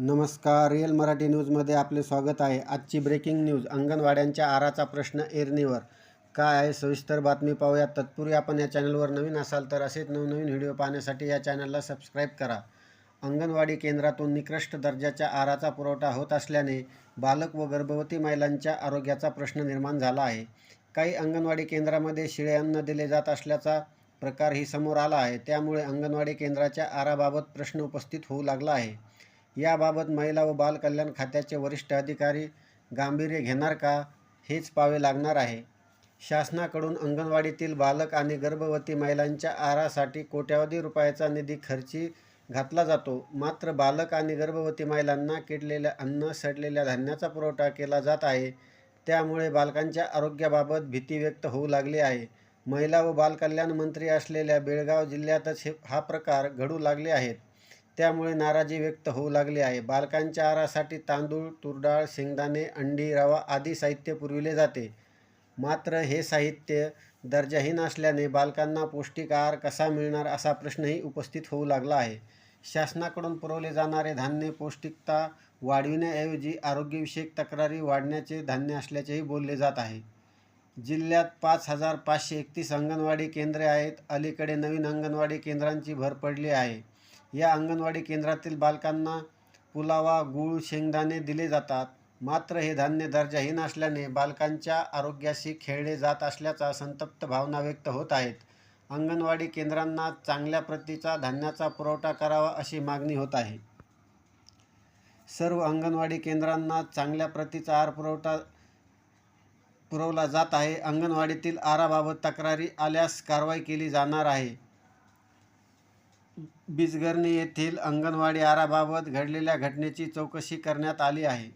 नमस्कार रिअल मराठी न्यूजमध्ये आपले स्वागत आहे. आजची ब्रेकिंग न्यूज अंगणवाड्यांच्या आराचा प्रश्न एरणीवर. काय आहे? सविस्तर बातमी पाहूया. तत्पूर्वी आपण या चॅनलवर नवीन असाल तर असेच नवनवीन व्हिडिओ पाहण्यासाठी या चॅनलला सबस्क्राईब करा. अंगणवाडी केंद्रातून निकृष्ट दर्जाच्या आराचा पुरवठा होत असल्याने बालक व गर्भवती महिलांच्या आरोग्याचा प्रश्न निर्माण झाला आहे. काही अंगणवाडी केंद्रामध्ये शिळे अन्न दिले जात असल्याचा प्रकारही समोर आला आहे. त्यामुळे अंगणवाडी केंद्राच्या आराबाबत प्रश्न उपस्थित होऊ लागला आहे. याबाबत महिला व बालकल्याण खात्याचे वरिष्ठ अधिकारी गांभीर्य घेणार का हेच पाहावे लागणार आहे. शासनाकडून अंगणवाडीतील बालक आणि गर्भवती महिलांच्या आहारासाठी कोट्यावधी रुपयाचा निधी खर्ची घातला जातो. मात्र बालक आणि गर्भवती महिलांना किडलेल्या अन्न सडलेल्या धान्याचा पुरवठा केला जात आहे. त्यामुळे बालकांच्या आरोग्याबाबत भीती व्यक्त होऊ लागली आहे. महिला व बालकल्याण मंत्री असलेल्या बेळगाव जिल्ह्यातच हे हा प्रकार घडू लागले आहेत. त्यामुळे नाराजी व्यक्त होऊ लागली आहे. बालकांच्या आहारासाठी तांदूळ तुरडाळ शेंगदाणे अंडी रवा आदी साहित्य पुरविले जाते. मात्र हे साहित्य दर्जाहीन असल्याने बालकांना पौष्टिक आहार कसा मिळणार असा प्रश्नही उपस्थित होऊ लागला आहे. शासनाकडून पुरवले जाणारे धान्य पौष्टिकता वाढविण्याऐवजी आरोग्यविषयक तक्रारी वाढण्याचे धान्य असल्याचेही बोलले जात आहे. जिल्ह्यात पाच हजार पाचशे एकतीस अंगणवाडी केंद्रे आहेत. अलीकडे नवीन अंगणवाडी केंद्रांची भर पडली आहे. या अंगणवाडी केंद्रातील बालकांना पुलावा गूळ शेंगदाणे दिले जातात. मात्र हे धान्य दर्जाहीन असल्याने बालकांच्या आरोग्याशी खेळले जात असल्याचा संतप्त भावना व्यक्त होत आहेत. अंगणवाडी केंद्रांना चांगल्या प्रतीचा धान्याचा पुरवठा करावा अशी मागणी होत आहे. सर्व अंगणवाडी केंद्रांना चांगल्या प्रतीचा आहार पुरवठा पुरवला जात आहे. अंगणवाडीतील आहाराबाबत तक्रारी आल्यास कारवाई केली जाणार आहे. बिजगर्णी येथील अंगणवाडी आराबाबत घडलेल्या घटनेची चौकशी करण्यात आली आहे.